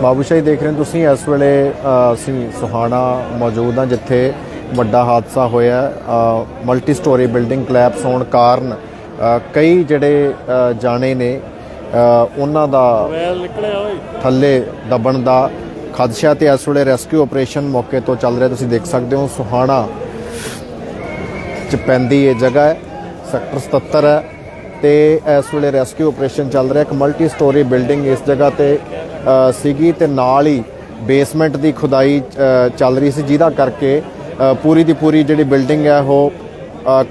ਬਾਬੂ ਸ਼ਾਹੀ ਦੇਖ ਰਹੇ ਹੋ ਤੁਸੀਂ ਇਸ ਵੇਲੇ ਅਸੀਂ ਸੁਹਾਣਾ ਮੌਜੂਦ ਹਾਂ ਜਿੱਥੇ ਵੱਡਾ ਹਾਦਸਾ ਹੋਇਆ ਮਲਟੀ ਸਟੋਰੀ ਬਿਲਡਿੰਗ ਕਲੈਪਸ ਹੋਣ ਕਾਰਨ ਕਈ ਜਿਹੜੇ ਜਾਣੇ ਨੇ ਉਹਨਾਂ ਦਾ ਥੱਲੇ ਦਬਣ ਦਾ ਖਦਸ਼ਾ ਤੇ ਇਸ ਵੇਲੇ ਰੈਸਕਿਊ ਆਪਰੇਸ਼ਨ ਮੌਕੇ ਤੋਂ ਚੱਲ ਰਿਹਾ ਤੁਸੀਂ ਦੇਖ ਸਕਦੇ ਹੋ ਸੁਹਾਣਾ ਚ ਪੈਂਦੀ ਇਹ ਜਗ੍ਹਾ ਹੈ ਸੈਕਟਰ 77 ਹੈ ਤੇ ਇਸ ਵੇਲੇ ਰੈਸਕਿਊ ਆਪਰੇਸ਼ਨ ਚੱਲ ਰਿਹਾ ਇੱਕ ਮਲਟੀ ਸਟੋਰੀ ਬਿਲਡਿੰਗ ਇਸ ਜਗ੍ਹਾ ਤੇ ਸੀਗੀ ਤੇ ਨਾਲ ਹੀ ਬੇਸਮੈਂਟ ਦੀ ਖੁਦਾਈ ਚੱਲ ਰਹੀ ਸੀ, ਜਿਹਦਾ ਕਰਕੇ ਪੂਰੀ ਦੀ ਪੂਰੀ ਜਿਹੜੀ ਬਿਲਡਿੰਗ ਹੈ ਉਹ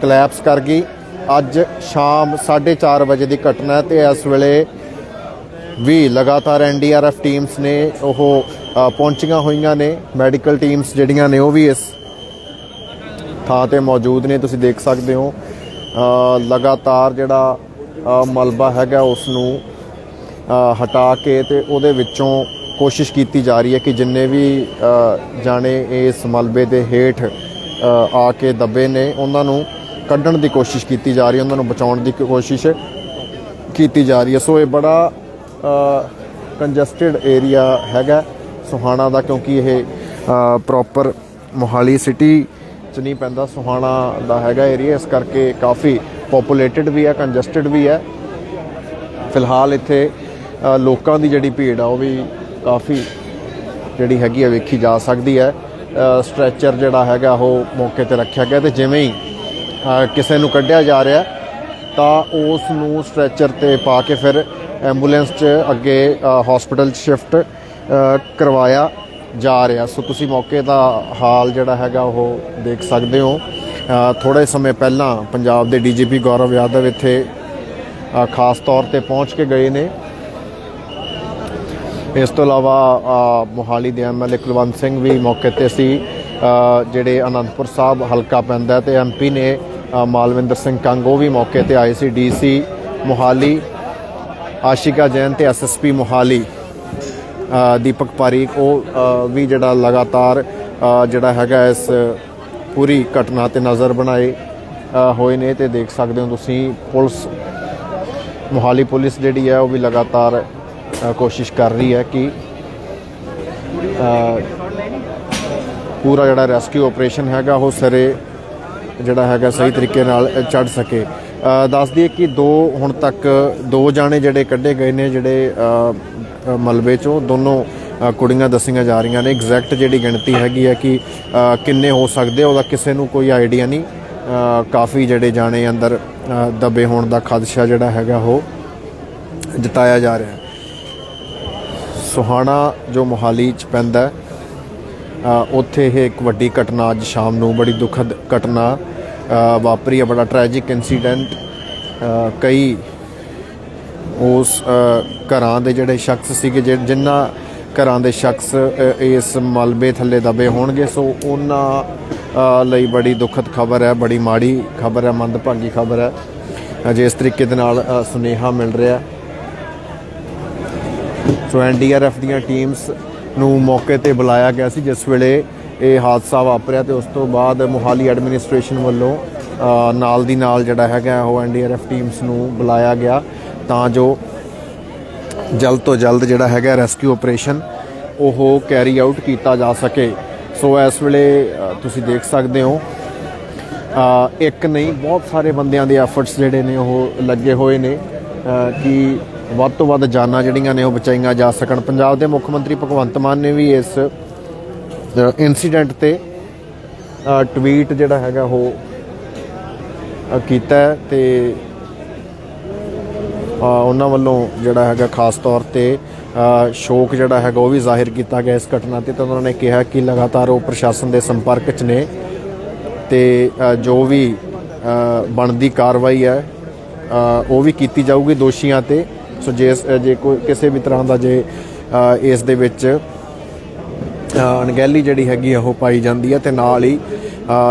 ਕਲੈਪਸ ਕਰ ਗਈ। ਅੱਜ ਸ਼ਾਮ 4:30 ਵਜੇ ਦੀ ਘਟਨਾ ਹੈ ਤੇ ਇਸ ਵੇਲੇ ਵੀ ਲਗਾਤਾਰ ਐਨਡੀਆਰਐਫ ਟੀਮਸ ਨੇ ਉਹ ਪਹੁੰਚੀਆਂ ਹੋਈਆਂ ਨੇ। ਮੈਡੀਕਲ ਟੀਮਸ ਜਿਹੜੀਆਂ ਨੇ ਉਹ ਵੀ ਇਸ ਥਾਂ ਤੇ ਮੌਜੂਦ ਨੇ, ਤੁਸੀਂ ਦੇਖ ਸਕਦੇ ਹੋ। ਲਗਾਤਾਰ ਜਿਹੜਾ ਮਲਬਾ ਹੈਗਾ ਉਸ ਨੂੰ ਹਟਾ ਕੇ ਤੇ ਉਹਦੇ ਵਿੱਚੋਂ ਕੋਸ਼ਿਸ਼ ਕੀਤੀ ਜਾ ਰਹੀ ਹੈ ਕਿ ਜਿੰਨੇ ਵੀ ਜਾਣੇ ਇਸ ਮਲਬੇ ਦੇ ਹੇਠ ਆ ਕੇ ਦੱਬੇ ਨੇ, ਉਹਨਾਂ ਨੂੰ ਕੱਢਣ ਦੀ ਕੋਸ਼ਿਸ਼ ਕੀਤੀ ਜਾ ਰਹੀ ਹੈ, ਉਹਨਾਂ ਨੂੰ ਬਚਾਉਣ ਦੀ ਕੋਸ਼ਿਸ਼ ਕੀਤੀ ਜਾ ਰਹੀ ਹੈ। ਸੋ ਇਹ ਬੜਾ ਕੰਜਸਟਡ ਏਰੀਆ ਹੈਗਾ, ਸੁਹਾਣਾ ਦਾ, ਕਿਉਂਕਿ ਇਹ ਪ੍ਰੋਪਰ ਮੋਹਾਲੀ ਸਿਟੀ ਚ ਨਹੀਂ ਪੈਂਦਾ, ਸੁਹਾਣਾ ਦਾ ਹੈਗਾ ਏਰੀਆ ਇਸ ਕਰਕੇ ਕਾਫੀ ਪੋਪੂਲੇਟਡ ਵੀ ਹੈ ਕੰਜਸਟਡ ਵੀ ਹੈ। ਫਿਲਹਾਲ ਇੱਥੇ ਲੋਕਾਂ ਦੀ ਜਿਹੜੀ ਭੀੜ ਆ, ਉਹ ਵੀ ਕਾਫੀ ਜਿਹੜੀ ਹੈਗੀ ਆ, ਵੇਖੀ ਜਾ ਸਕਦੀ ਹੈ। ਸਟ੍ਰੈਚਰ ਜਿਹੜਾ ਹੈਗਾ, ਉਹ ਮੌਕੇ ਤੇ ਰੱਖਿਆ ਗਿਆ ਤੇ ਜਿਵੇਂ ਹੀ ਕਿਸੇ ਨੂੰ ਕੱਢਿਆ ਜਾ ਰਿਹਾ, ਤਾਂ ਉਸ ਨੂੰ ਸਟ੍ਰੈਚਰ ਤੇ ਪਾ ਕੇ ਫਿਰ ਐਂਬੂਲੈਂਸ 'ਚ ਅੱਗੇ ਹਸਪੀਟਲ 'ਚ ਸ਼ਿਫਟ ਕਰਵਾਇਆ ਜਾ ਰਿਹਾ। ਸੋ ਤੁਸੀਂ ਮੌਕੇ ਦਾ ਹਾਲ ਜਿਹੜਾ ਹੈਗਾ, ਉਹ ਦੇਖ ਸਕਦੇ ਹੋ। ਥੋੜੇ ਸਮੇਂ ਪਹਿਲਾਂ ਪੰਜਾਬ ਦੇ ਡੀਜੀਪੀ ਗੌਰਵ ਯਾਦਵ ਇੱਥੇ ਖਾਸ ਤੌਰ ਤੇ ਪਹੁੰਚ ਕੇ ਗਏ ਨੇ। ਇਸ ਤੋਂ ਇਲਾਵਾ ਮੋਹਾਲੀ ਦੇ ਐਮਐਲਏ ਕੁਲਵੰਤ ਸਿੰਘ ਵੀ ਮੌਕੇ ਤੇ ਸੀ। ਜਿਹੜੇ ਅਨੰਦਪੁਰ ਸਾਹਿਬ ਹਲਕਾ ਪੈਂਦਾ ਤੇ ਐਮਪੀ ਨੇ ਮਾਲਵਿੰਦਰ ਸਿੰਘ ਕੰਗ ਉਹ ਵੀ ਮੌਕੇ ਤੇ ਆਏ ਸੀ ਡੀਸੀ ਮੋਹਾਲੀ, ਆਸ਼ਿਕਾ ਜੈਨ ਤੇ ਐਸਐਸਪੀ ਮੋਹਾਲੀ। ਦੀਪਕ ਪਾਰੀਕ ਉਹ ਵੀ ਜਿਹੜਾ ਲਗਾਤਾਰ ਜਿਹੜਾ ਹੈਗਾ ਇਸ ਪੂਰੀ ਘਟਨਾ ਤੇ ਨਜ਼ਰ ਬਣਾਏ ਹੋਏ ਨੇ ਤੇ ਦੇਖ ਸਕਦੇ ਹੋ ਤੁਸੀਂ। ਪੁਲਿਸ, ਮੋਹਾਲੀ ਪੁਲਿਸ ਜਿਹੜੀ ਹੈ ਉਹ ਵੀ ਲਗਾਤਾਰ ਕੋਸ਼ਿਸ਼ ਕਰ ਰਹੀ ਹੈ ਕਿ ਪੂਰਾ ਜਿਹੜਾ ਰੈਸਕਿਊ ਆਪਰੇਸ਼ਨ ਹੈਗਾ ਉਹ ਸਿਰੇ ਜਿਹੜਾ ਹੈਗਾ ਸਹੀ ਤਰੀਕੇ ਨਾਲ ਚੜ ਸਕੇ। ਅ, ਦੱਸ ਦਈਏ ਕਿ ਦੋ ਹੁਣ ਤੱਕ ਦੋ ਜਾਣੇ ਜਿਹੜੇ ਕੱਢੇ ਗਏ ਨੇ ਜਿਹੜੇ ਮਲਬੇ ਚੋਂ ਦੋਨੋਂ ਕੁੜੀਆਂ ਦੱਸੀਆਂ ਜਾ ਰਹੀਆਂ ਨੇ। ਐਗਜ਼ੈਕਟ ਜਿਹੜੀ ਗਿਣਤੀ ਹੈਗੀ ਹੈ ਕਿ ਕਿੰਨੇ ਹੋ ਸਕਦੇ ਆ, ਉਹਦਾ ਕਿਸੇ ਨੂੰ ਕੋਈ ਆਈਡੀਆ ਨਹੀਂ। ਕਾਫੀ ਜਿਹੜੇ ਜਾਣੇ ਅੰਦਰ ਅ, ਦਬੇ ਹੋਣ ਦਾ ਖਦਸ਼ਾ ਜਿਹੜਾ ਹੈਗਾ ਉਹ ਜਤਾਇਆ ਜਾ ਰਿਹਾ ਹੈ। ਸੁਹਾਣਾ ਜੋ ਮੋਹਾਲੀ ਚ ਪੈਂਦਾ ਉੱਥੇ ਇਹ ਇੱਕ ਵੱਡੀ ਘਟਨਾ ਅੱਜ ਸ਼ਾਮ ਨੂੰ ਬੜੀ ਦੁਖਦ ਘਟਨਾ ਵਾਪਰੀ ਹੈ ਬੜਾ ਟ੍ਰੈਜਿਕ ਇਨਸੀਡੈਂਟ ਕਈ ਉਸ ਘਰਾਂ ਦੇ ਜਿਹੜੇ ਸ਼ਖਸ ਸੀਗੇ ਜਿ- ਜਿਨ੍ਹਾਂ ਘਰਾਂ ਦੇ ਸ਼ਖਸ ਇਸ ਮਲਬੇ ਥੱਲੇ ਦਬੇ ਹੋਣਗੇ ਸੋ ਉਹਨਾਂ ਲਈ ਬੜੀ ਦੁਖਦ ਖਬਰ ਹੈ ਬੜੀ ਮਾੜੀ ਖਬਰ ਹੈ ਮੰਦਭਾਗੀ ਖਬਰ ਹੈ। ਅ, ਜਿਸ ਤਰੀਕੇ ਦੇ ਨਾਲ ਸੁਨੇਹਾ ਮਿਲ ਰਿਹਾ ਸੋ ਐਨਡੀਆਰਐਫ ਦੀਆਂ ਟੀਮਸ ਨੂੰ ਮੌਕੇ ਤੇ ਬੁਲਾਇਆ ਗਿਆ ਸੀ, ਜਿਸ ਵੇਲੇ ਇਹ ਹਾਦਸਾ ਵਾਪਰਿਆ ਤੇ ਉਸ ਤੋਂ ਬਾਅਦ ਮੋਹਾਲੀ ਐਡਮਿਨਿਸਟ੍ਰੇਸ਼ਨ ਵੱਲੋਂ ਨਾਲ ਦੀ ਨਾਲ ਜਿਹੜਾ ਹੈਗਾ ਉਹ ਐਨਡੀਆਰਐਫ ਟੀਮਸ ਨੂੰ ਬੁਲਾਇਆ ਗਿਆ ਤਾਂ ਜੋ ਜਲਦ ਤੋਂ ਜਲਦ ਜਿਹੜਾ ਹੈਗਾ ਰੈਸਕਿਊ ਆਪਰੇਸ਼ਨ ਉਹ ਕੈਰੀ ਆਊਟ ਕੀਤਾ ਜਾ ਸਕੇ। ਸੋ ਇਸ ਵੇਲੇ ਤੁਸੀਂ ਦੇਖ ਸਕਦੇ ਹੋ ਇੱਕ ਨਹੀਂ, ਬਹੁਤ ਸਾਰੇ ਬੰਦਿਆਂ ਦੇ ਐਫਰਟਸ ਜਿਹੜੇ ਨੇ ਉਹ ਲੱਗੇ ਹੋਏ ਨੇ ਕਿ ਵੱਧ ਤੋਂ ਵੱਧ ਜਾਨਾਂ ਜਿਹੜੀਆਂ ਨੇ ਉਹ ਬਚਾਈਆਂ ਜਾ ਸਕਣ। ਪੰਜਾਬ ਦੇ ਮੁੱਖ ਮੰਤਰੀ ਭਗਵੰਤ ਮਾਨ ਨੇ ਵੀ ਇਸ ਇਨਸੀਡੈਂਟ ਤੇ ਟਵੀਟ ਜਿਹੜਾ ਹੈਗਾ ਉਹ ਕੀਤਾ ਹੈ ਤੇ ਉਹਨਾਂ ਵੱਲੋਂ ਜਿਹੜਾ ਹੈਗਾ ਖਾਸ ਤੌਰ ਤੇ ਅ, ਸ਼ੋਕ ਜਿਹੜਾ ਹੈਗਾ ਉਹ ਵੀ ਜ਼ਾਹਿਰ ਕੀਤਾ ਗਿਆ ਇਸ ਘਟਨਾ ਤੇ ਤਾਂ ਉਹਨਾਂ ਨੇ ਕਿਹਾ ਕਿ ਲਗਾਤਾਰ ਉਹ ਪ੍ਰਸ਼ਾਸਨ ਦੇ ਸੰਪਰਕ 'ਚ ਨੇ ਤੇ ਜੋ ਵੀ ਬਣਦੀ ਕਾਰਵਾਈ ਹੈ ਉਹ ਵੀ ਕੀਤੀ ਜਾਊਗੀ ਦੋਸ਼ੀਆਂ ਤੇ। ਸੋ ਜੇ ਜੇ ਕੋਈ ਕਿਸੇ ਵੀ ਤਰ੍ਹਾਂ ਦਾ ਜੇ ਇਸ ਦੇ ਵਿੱਚ ਅਣਗਹਿਲੀ ਜਿਹੜੀ ਹੈਗੀ ਆ, ਉਹ ਪਾਈ ਜਾਂਦੀ ਹੈ ਤੇ ਨਾਲ ਹੀ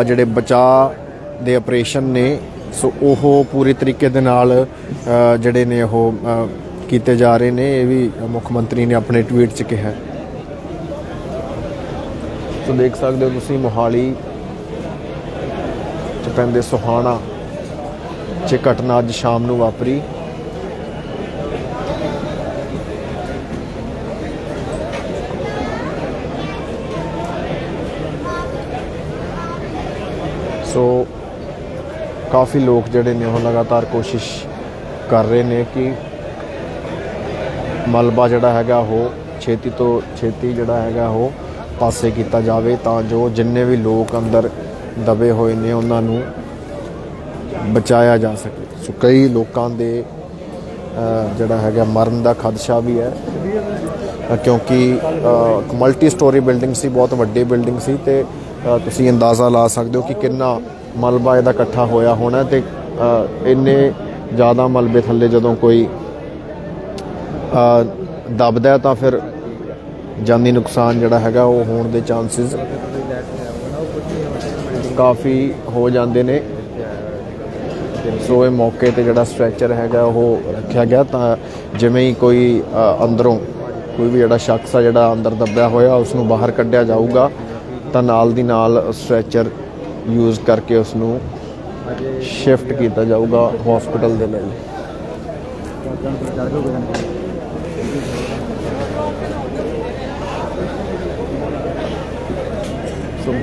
ਜਿਹੜੇ ਬਚਾਅ ਦੇ ਆਪਰੇਸ਼ਨ ਨੇ, ਸੋ ਉਹ ਪੂਰੀ ਤਰੀਕੇ ਦੇ ਨਾਲ ਜਿਹੜੇ ਨੇ ਉਹ ਕੀਤੇ ਜਾ ਰਹੇ ਨੇ, ਇਹ ਵੀ ਮੁੱਖ ਮੰਤਰੀ ਨੇ ਆਪਣੇ ਟਵੀਟ 'ਚ ਕਿਹਾ। ਸੋ, ਦੇਖ ਸਕਦੇ ਹੋ ਤੁਸੀਂ ਮੋਹਾਲੀ, ਚ ਪੈਂਦੇ ਸੁਹਾਣਾ ਚ ਘਟਨਾ ਅੱਜ ਸ਼ਾਮ ਨੂੰ ਵਾਪਰੀ ਸੋ ਕਾਫੀ ਲੋਕ ਜਿਹੜੇ ਨੇ ਉਹ ਲਗਾਤਾਰ ਕੋਸ਼ਿਸ਼ ਕਰ ਰਹੇ ਨੇ ਕਿ ਮਲਬਾ ਜਿਹੜਾ ਹੈਗਾ ਉਹ ਛੇਤੀ ਤੋਂ ਛੇਤੀ ਜਿਹੜਾ ਹੈਗਾ ਉਹ ਪਾਸੇ ਕੀਤਾ ਜਾਵੇ ਤਾਂ ਜੋ ਜਿੰਨੇ ਵੀ ਲੋਕ ਅੰਦਰ ਦਬੇ ਹੋਏ ਨੇ ਉਹਨਾਂ ਨੂੰ ਬਚਾਇਆ ਜਾ ਸਕੇ। ਸੋ ਕਈ ਲੋਕਾਂ ਦੇ ਜਿਹੜਾ ਹੈਗਾ ਮਰਨ ਦਾ ਖਦਸ਼ਾ ਵੀ ਹੈ। ਕਿਉਂਕਿ ਮਲਟੀ ਸਟੋਰੀ ਬਿਲਡਿੰਗ ਸੀ, ਬਹੁਤ ਵੱਡੀ ਬਿਲਡਿੰਗ ਸੀ ਤੇ ਤੁਸੀਂ ਅੰਦਾਜ਼ਾ ਲਾ ਸਕਦੇ ਹੋ ਕਿ ਕਿੰਨਾ ਮਲਬਾ ਇਹਦਾ ਇਕੱਠਾ ਹੋਇਆ ਹੋਣਾ ਤੇ ਇੰਨੇ ਜ਼ਿਆਦਾ ਮਲਬੇ ਥੱਲੇ ਜਦੋਂ ਕੋਈ ਅ, ਦਬਦਾ ਤਾਂ ਫਿਰ ਜਾਨੀ ਨੁਕਸਾਨ ਜਿਹੜਾ ਹੈਗਾ ਉਹ ਹੋਣ ਦੇ ਚਾਂਸਸ ਕਾਫੀ ਹੋ ਜਾਂਦੇ ਨੇ। ਸੋ ਇਹ ਮੌਕੇ ਤੇ ਜਿਹੜਾ ਸਟ੍ਰੈਚਰ ਹੈਗਾ ਉਹ ਰੱਖਿਆ ਗਿਆ ਤਾਂ ਜਿਵੇਂ ਹੀ ਕੋਈ ਅੰਦਰੋਂ ਕੋਈ ਵੀ ਜਿਹੜਾ ਸ਼ਖਸ ਆ ਜਿਹੜਾ ਅੰਦਰ ਦੱਬਿਆ ਹੋਇਆ ਉਸ ਨੂੰ ਬਾਹਰ ਕੱਢਿਆ ਜਾਊਗਾ। ਤਾਂ ਨਾਲ ਦੀ ਨਾਲ ਸਟ੍ਰੈਚਰ ਯੂਜ਼ ਕਰਕੇ ਉਸ ਨੂੰ ਸ਼ਿਫਟ ਕੀਤਾ ਜਾਊਗਾ ਹਸਪੀਟਲ ਦੇ ਲਈ। ਸੋ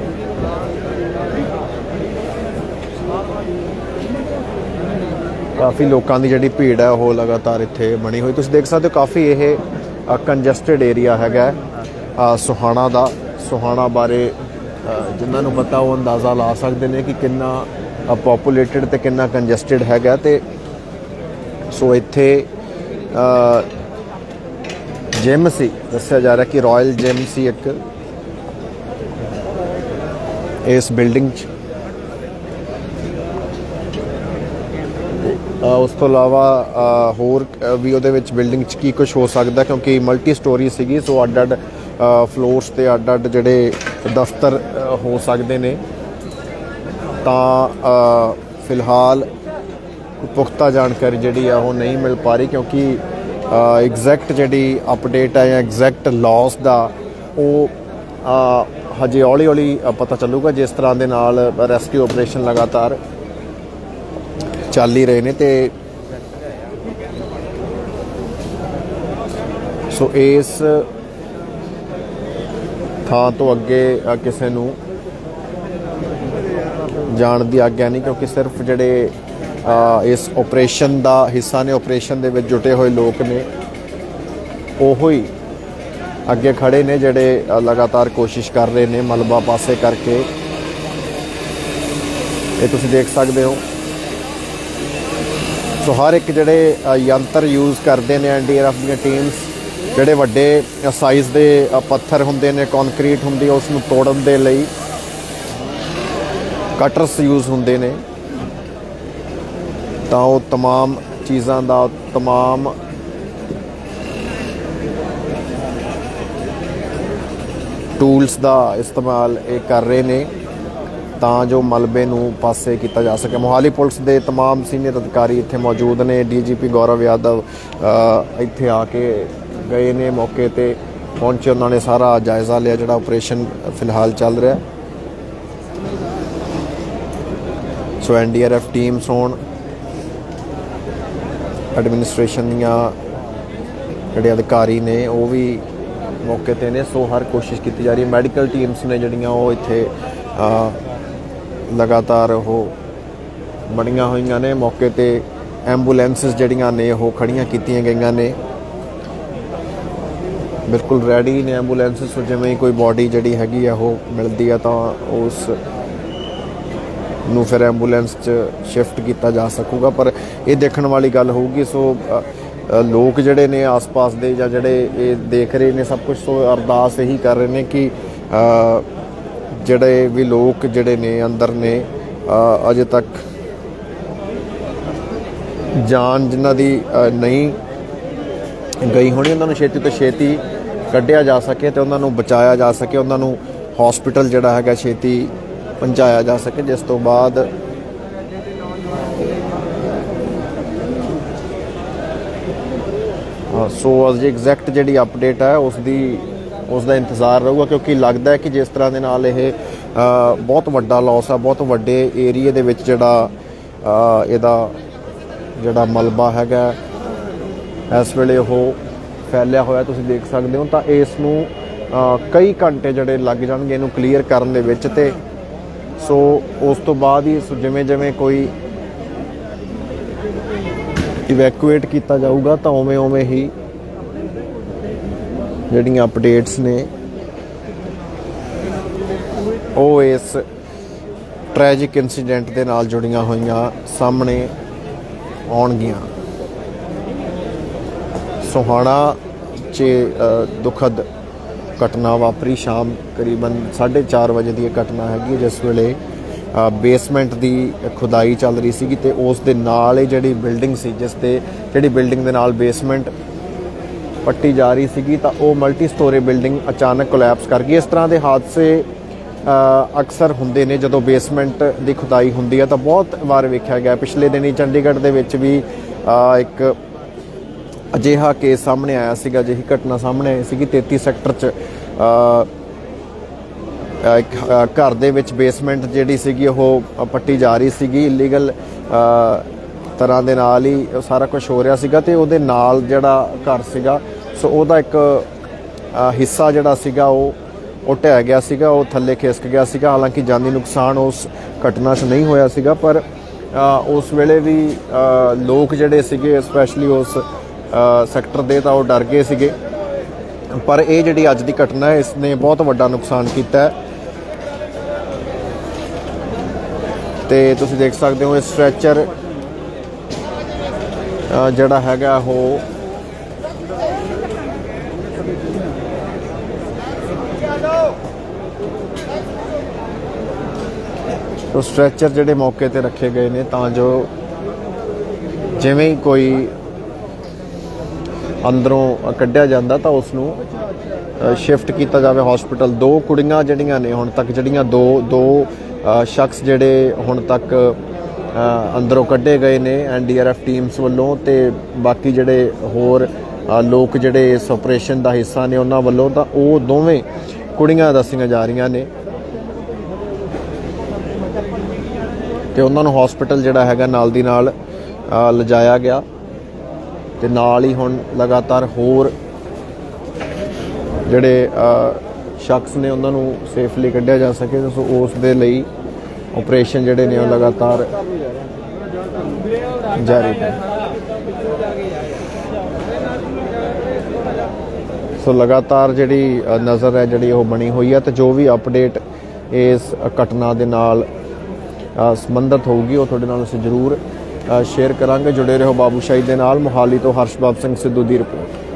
ਕਾਫੀ ਲੋਕਾਂ ਦੀ ਜਿਹੜੀ ਭੀੜ ਹੈ ਉਹ ਲਗਾਤਾਰ ਇੱਥੇ ਬਣੀ ਹੋਈ। ਤੁਸੀਂ ਦੇਖ ਸਕਦੇ ਹੋ ਕਾਫੀ ਇਹ ਕੰਜਸਟਡ ਏਰੀਆ ਹੈਗਾ ਹੈ, ਸੁਹਾਣਾ ਦਾ। ਸੁਹਾਣਾ ਬਾਰੇ ਜਿਨ੍ਹਾਂ ਨੂੰ ਪਤਾ ਉਹ ਅੰਦਾਜ਼ਾ ਲਾ ਸਕਦੇ ਨੇ ਕਿ ਕਿੰਨਾ ਪੋਪੂਲੇਟਡ ਤੇ ਕਿੰਨਾ ਕੰਜਸਟਡ ਹੈਗਾ ਤੇ ਸੋ ਇੱਥੇ ਜਿਮ ਸੀ, ਦੱਸਿਆ ਜਾ ਰਿਹਾ ਕਿ ਰਾਇਲ ਜਿਮ ਸੀ ਇੱਕ, ਇਸ ਬਿਲਡਿੰਗ 'ਚ। ਉਸ ਤੋਂ ਇਲਾਵਾ ਹੋਰ ਵੀ ਉਹਦੇ ਵਿੱਚ ਬਿਲਡਿੰਗ 'ਚ ਕੀ ਕੁਝ ਹੋ ਸਕਦਾ ਕਿਉਂਕਿ ਮਲਟੀ ਸਟੋਰੀ ਸੀਗੀ, ਸੋ ਅੱਡ ਅੱਡ ਫਲੋਰਸ ਤੇ ਅੱਡ ਅੱਡ ਜਿਹੜੇ ਦਫ਼ਤਰ ਹੋ ਸਕਦੇ ਨੇ। ਤਾਂ ਫਿਲਹਾਲ ਪੁਖਤਾ ਜਾਣਕਾਰੀ ਜਿਹੜੀ ਆ ਉਹ ਨਹੀਂ ਮਿਲ ਪਾ ਰਹੀ ਕਿਉਂਕਿ ਐਗਜ਼ੈਕਟ ਜਿਹੜੀ ਅਪਡੇਟ ਆ ਜਾਂ ਐਗਜ਼ੈਕਟ ਲਾਸ ਦਾ ਉਹ ਹਜੇ ਹੌਲੀ ਹੌਲੀ ਪਤਾ ਚੱਲੂਗਾ ਜਿਸ ਤਰ੍ਹਾਂ ਦੇ ਨਾਲ ਰੈਸਕਿਊ ਆਪਰੇਸ਼ਨ ਲਗਾਤਾਰ ਚੱਲ ਹੀ ਰਹੇ ਨੇ ਤੇ ਸੋ ਇਸ ਥਾਂ ਤੋਂ ਅੱਗੇ ਕਿਸੇ ਨੂੰ ਜਾਣ ਦੀ ਆਗਿਆ ਨਹੀਂ, ਕਿਉਂਕਿ ਸਿਰਫ ਜਿਹੜੇ ਇਸ ਆਪਰੇਸ਼ਨ ਦਾ ਹਿੱਸਾ ਨੇ ਆਪਰੇਸ਼ਨ ਦੇ ਵਿੱਚ ਜੁਟੇ ਹੋਏ ਲੋਕ ਨੇ, ਉਹੋ ਹੀ ਅੱਗੇ ਖੜੇ ਨੇ ਜਿਹੜੇ ਲਗਾਤਾਰ ਕੋਸ਼ਿਸ਼ ਕਰ ਰਹੇ ਨੇ ਮਲਬਾ ਪਾਸੇ ਕਰਕੇ। ਇਹ ਤੁਸੀਂ ਦੇਖ ਸਕਦੇ ਹੋ। ਸੋ ਹਰ ਇੱਕ ਜਿਹੜੇ ਯੰਤਰ ਯੂਜ਼ ਕਰਦੇ ਨੇ ਐਨਡੀਆਰਐਫ ਦੀਆਂ ਟੀਮਸ ਜਿਹੜੇ ਵੱਡੇ ਸਾਈਜ਼ ਦੇ ਅ, ਪੱਥਰ ਹੁੰਦੇ ਨੇ ਕੰਕਰੀਟ ਹੁੰਦੀ ਹੈ ਉਸ ਨੂੰ ਤੋੜਨ ਦੇ ਲਈ ਕਟਰਸ ਯੂਜ਼ ਹੁੰਦੇ ਨੇ ਤਾਂ ਉਹ तमाम ਚੀਜ਼ਾਂ ਦਾ तमाम ਟੂਲਸ ਦਾ ਇਸਤੇਮਾਲ ਇਹ ਕਰ ਰਹੇ ਨੇ ਤਾਂ ਜੋ ਮਲਬੇ ਨੂੰ ਪਾਸੇ ਕੀਤਾ ਜਾ ਸਕੇ ਮੋਹਾਲੀ ਪੁਲਿਸ ਦੇ तमाम ਸੀਨੀਅਰ ਅਧਿਕਾਰੀ ਇੱਥੇ ਮੌਜੂਦ ਨੇ ਡੀਜੀਪੀ ਗੌਰਵ ਯਾਦਵ ਅ, ਇੱਥੇ ਆ ਕੇ ਗਏ ਨੇ ਮੌਕੇ ਤੇ। ਪਹੁੰਚੇ ਉਹਨਾਂ ਨੇ ਸਾਰਾ ਜਾਇਜ਼ਾ ਲਿਆ ਜਿਹੜਾ ਆਪਰੇਸ਼ਨ ਫਿਲਹਾਲ ਚੱਲ ਰਿਹਾ। ਸੋ ਐਨਡੀਆਰਐਫ ਟੀਮਸ ਹੋਣ। ਐਡਮਿਨਿਸਟ੍ਰੇਸ਼ਨ ਦੀਆਂ ਜਿਹੜੇ ਅਧਿਕਾਰੀ ਨੇ, ਉਹ ਵੀ ਮੌਕੇ ਤੇ ਨੇ। ਸੋ ਹਰ ਕੋਸ਼ਿਸ਼ ਕੀਤੀ ਜਾ ਰਹੀ ਹੈ। ਮੈਡੀਕਲ ਟੀਮਸ ਨੇ ਜਿਹੜੀਆਂ, ਉਹ ਇੱਥੇ ਲਗਾਤਾਰ ਉਹ ਬਣੀਆਂ ਹੋਈਆਂ ਨੇ। ਮੌਕੇ ਤੇ ਐਂਬੂਲੈਂਸਸ ਜਿਹੜੀਆਂ ਨੇ, ਉਹ ਖੜੀਆਂ ਕੀਤੀਆਂ ਗਈਆਂ ਨੇ। ਬਿਲਕੁਲ ਰੈਡੀ ਨੇ ਐਂਬੂਲੈਂਸ ਸੋ ਜਿਵੇਂ ਕੋਈ ਬਾਡੀ ਜਿਹੜੀ ਹੈਗੀ ਆ, ਉਹ ਮਿਲਦੀ ਆ ਤਾਂ ਉਸ ਨੂੰ ਫਿਰ ਐਂਬੂਲੈਂਸ 'ਚ ਸ਼ਿਫਟ ਕੀਤਾ ਜਾ ਸਕੂਗਾ। ਪਰ ਇਹ ਦੇਖਣ ਵਾਲੀ ਗੱਲ ਹੋਊਗੀ, ਸੋ ਲੋਕ ਜਿਹੜੇ ਨੇ ਆਸ-ਪਾਸ ਦੇ ਜਾਂ ਜਿਹੜੇ ਇਹ ਦੇਖ ਰਹੇ ਨੇ ਸਭ ਕੁਝ, ਸੋ ਅਰਦਾਸ ਇਹੀ ਕਰ ਰਹੇ ਨੇ ਕਿ ਜਿਹੜੇ ਵੀ ਲੋਕ ਜਿਹੜੇ ਨੇ ਅੰਦਰ ਨੇ ਅਜੇ ਤੱਕ ਜਾਨ ਜਿਨ੍ਹਾਂ ਦੀ ਨਹੀਂ ਗਈ ਹੋਣੀ, ਉਹਨਾਂ ਨੂੰ ਛੇਤੀ ਤੋਂ ਛੇਤੀ ਕੱਢਿਆ ਜਾ ਸਕੇ ਤੇ ਉਹਨਾਂ ਨੂੰ ਬਚਾਇਆ ਜਾ ਸਕੇ, ਉਹਨਾਂ ਨੂੰ ਹਸਪੀਟਲ ਜਿਹੜਾ ਹੈਗਾ ਛੇਤੀ ਪਹੁੰਚਾਇਆ ਜਾ ਸਕੇ, ਜਿਸ ਤੋਂ ਬਾਅਦ ਸੋ ਅਜੇ ਐਗਜ਼ੈਕਟ ਜਿਹੜੀ ਅਪਡੇਟ ਹੈ ਉਸ ਦੀ ਉਸ ਦਾ ਇੰਤਜ਼ਾਰ ਰਹੂਗਾ, ਕਿਉਂਕਿ ਲੱਗਦਾ ਹੈ ਕਿ ਜਿਸ ਤਰ੍ਹਾਂ ਦੇ ਨਾਲ ਇਹ ਬਹੁਤ ਵੱਡਾ ਲਾਸ ਆ, ਬਹੁਤ ਵੱਡੇ ਏਰੀਏ ਦੇ ਵਿੱਚ ਜਿਹੜਾ ਇਹਦਾ ਜਿਹੜਾ ਮਲਬਾ ਹੈਗਾ, ਇਸ ਵੇਲੇ ਉਹ ਫੈਲਿਆ ਹੋਇਆ ਤੁਸੀਂ ਦੇਖ ਸਕਦੇ ਹੋ, ਤਾਂ ਇਸ ਨੂੰ ਕਈ ਘੰਟੇ ਜਿਹੜੇ ਲੱਗ ਜਾਣਗੇ ਇਹਨੂੰ ਕਲੀਅਰ ਕਰਨ ਦੇ ਵਿੱਚ ਤੇ ਸੋ ਉਸ ਤੋਂ ਬਾਅਦ ਹੀ ਸੋ ਜਿਵੇਂ ਜਿਵੇਂ ਕੋਈ ਇਵੈਕੂਏਟ ਕੀਤਾ ਜਾਊਗਾ, ਤਾਂ ਉਵੇਂ ਉਵੇਂ ਹੀ ਜਿਹੜੀਆਂ ਅਪਡੇਟਸ ਨੇ, ਉਹ ਇਸ ਟ੍ਰੈਜਿਕ ਇਨਸੀਡੈਂਟ ਦੇ ਨਾਲ ਜੁੜੀਆਂ ਹੋਈਆਂ ਸਾਹਮਣੇ ਆਉਣਗੀਆਂ। ਸੋਹਾਣਾ 'ਚ ਦੁਖਦ ਘਟਨਾ ਵਾਪਰੀ ਸ਼ਾਮ ਕਰੀਬਨ 4:30 ਵਜੇ ਦੀ ਇਹ ਘਟਨਾ ਹੈਗੀ ਜਿਸ ਵੇਲੇ ਬੇਸਮੈਂਟ ਦੀ ਖੁਦਾਈ ਚੱਲ ਰਹੀ ਸੀਗੀ ਤੇ ਉਸ ਦੇ ਨਾਲ ਇਹ ਜਿਹੜੀ ਬਿਲਡਿੰਗ ਸੀ, ਜਿਸ ਤੇ ਜਿਹੜੀ ਬਿਲਡਿੰਗ ਦੇ ਨਾਲ ਬੇਸਮੈਂਟ ਪੱਟੀ ਜਾ ਰਹੀ ਸੀਗੀ, ਤਾਂ ਉਹ ਮਲਟੀ ਸਟੋਰੀ ਬਿਲਡਿੰਗ ਅਚਾਨਕ ਕੋਲੈਪਸ ਕਰ ਗਈ। ਇਸ ਤਰ੍ਹਾਂ ਦੇ ਹਾਦਸੇ ਅਕਸਰ ਹੁੰਦੇ ਨੇ, ਜਦੋਂ ਬੇਸਮੈਂਟ ਦੀ ਖੁਦਾਈ ਹੁੰਦੀ ਹੈ, ਤਾਂ ਬਹੁਤ ਵਾਰ ਵੇਖਿਆ ਗਿਆ। ਪਿਛਲੇ ਦਿਨੀ ਚੰਡੀਗੜ੍ਹ ਦੇ ਵਿੱਚ ਵੀ ਇੱਕ ਅਜਿਹਾ ਕੇਸ ਸਾਹਮਣੇ ਆਇਆ ਸੀਗਾ, ਅਜਿਹੀ ਘਟਨਾ ਸਾਹਮਣੇ ਆਈ ਸੀਗੀ 33 ਸੈਕਟਰ 'ਚ। ਘਰ ਦੇ ਵਿੱਚ ਬੇਸਮੈਂਟ ਜਿਹੜੀ ਸੀਗੀ, ਉਹ ਪੱਟੀ ਜਾ ਰਹੀ ਸੀਗੀ ਇਲੀਗਲ ਤਰ੍ਹਾਂ ਦੇ ਨਾਲ ਹੀ ਸਾਰਾ ਕੁਝ ਹੋ ਰਿਹਾ ਸੀਗਾ ਤੇ ਉਹਦੇ ਨਾਲ ਜਿਹੜਾ ਘਰ ਸੀਗਾ, ਸੋ ਉਹਦਾ ਇੱਕ ਹਿੱਸਾ ਜਿਹੜਾ ਸੀਗਾ, ਉਹ ਉਹ ਢਹਿ ਗਿਆ ਸੀਗਾ, ਉਹ ਥੱਲੇ ਖਿਸਕ ਗਿਆ ਸੀਗਾ। ਹਾਲਾਂਕਿ ਜਾਨੀ ਨੁਕਸਾਨ ਉਸ ਘਟਨਾ 'ਚ ਨਹੀਂ ਹੋਇਆ ਸੀਗਾ, ਪਰ ਉਸ ਵੇਲੇ ਵੀ ਲੋਕ ਜਿਹੜੇ ਸੀਗੇ ਸਪੈਸ਼ਲੀ ਉਸ ਸੈਕਟਰ ਦੇ ਤਾਂ ਉਹ ਡਰ ਗਏ ਸੀਗੇ। ਪਰ ਇਹ ਜਿਹੜੀ ਅੱਜ ਦੀ ਘਟਨਾ ਹੈ ਇਸ ਨੇ ਬਹੁਤ ਵੱਡਾ ਨੁਕਸਾਨ ਕੀਤਾ ਹੈ। ਤੇ ਤੁਸੀਂ ਦੇਖ ਸਕਦੇ ਹੋ, ਇਹ ਸਟ੍ਰੈਚਰ ਜਿਹੜਾ ਹੈਗਾ ਉਹ ਉਹ ਸਟ੍ਰੈਚਰ ਜਿਹੜੇ ਮੌਕੇ ਤੇ ਰੱਖੇ ਗਏ ਨੇ, ਤਾਂ ਜੋ ਜਿਵੇਂ ਕੋਈ ਅੰਦਰੋਂ ਕੱਢਿਆ ਜਾਂਦਾ ਤਾਂ ਉਸ ਨੂੰ ਸ਼ਿਫਟ ਕੀਤਾ ਜਾਵੇ ਹਸਪੀਟਲ ਦੋ ਕੁੜੀਆਂ ਜਿਹੜੀਆਂ ਨੇ ਹੁਣ ਤੱਕ, ਜਿਹੜੀਆਂ ਦੋ ਦੋ ਸ਼ਖਸ ਜਿਹੜੇ ਹੁਣ ਤੱਕ ਅੰਦਰੋਂ ਕੱਢੇ ਗਏ ਨੇ ਐਨਡੀਆਰਐਫ ਟੀਮਸ ਵੱਲੋਂ ਤੇ ਬਾਕੀ ਜਿਹੜੇ ਹੋਰ ਲੋਕ ਜਿਹੜੇ ਇਸ ਆਪਰੇਸ਼ਨ ਦਾ ਹਿੱਸਾ ਨੇ ਉਹਨਾਂ ਵੱਲੋਂ ਤਾਂ ਉਹ ਦੋਵੇਂ ਕੁੜੀਆਂ ਦੱਸੀਆਂ ਜਾ ਰਹੀਆਂ ਨੇ। ਤੇ ਉਹਨਾਂ ਨੂੰ ਹਸਪੀਟਲ ਜਿਹੜਾ ਹੈਗਾ ਨਾਲ ਦੀ ਨਾਲ ਲਿਜਾਇਆ ਗਿਆ। ਤੇ ਨਾਲ ਹੀ ਹੁਣ ਲਗਾਤਾਰ ਹੋਰ ਜਿਹੜੇ ਸ਼ਖਸ ਨੇ ਉਹਨਾਂ ਨੂੰ ਸੇਫਲੀ ਕੱਢਿਆ ਜਾ ਸਕੇ ਸੋ ਉਸ ਦੇ ਲਈ ਆਪਰੇਸ਼ਨ ਜਿਹੜੇ ਨੇ ਉਹ ਲਗਾਤਾਰ ਜਾਰੀ ਹੈ ਸੋ ਲਗਾਤਾਰ ਜਿਹੜੀ ਨਜ਼ਰ ਹੈ ਜਿਹੜੀ ਉਹ ਬਣੀ ਹੋਈ ਹੈ ਤੇ ਜੋ ਵੀ ਅਪਡੇਟ ਇਸ ਘਟਨਾ ਦੇ ਨਾਲ ਅ, ਸੰਬੰਧਿਤ ਹੋਊਗੀ ਉਹ ਤੁਹਾਡੇ ਨਾਲ ਅਸੀਂ ਜ਼ਰੂਰ ਸ਼ੇਅਰ ਕਰਾਂਗੇ। ਜੁੜੇ ਰਹੋ ਬਾਬੂਸ਼ਾਹੀ ਦੇ ਨਾਲ। ਮੁਹਾਲੀ ਤੋਂ ਹਰਸ਼ਬਾਬ ਸਿੰਘ ਸਿੱਧੂ ਦੀ ਰਿਪੋਰਟ।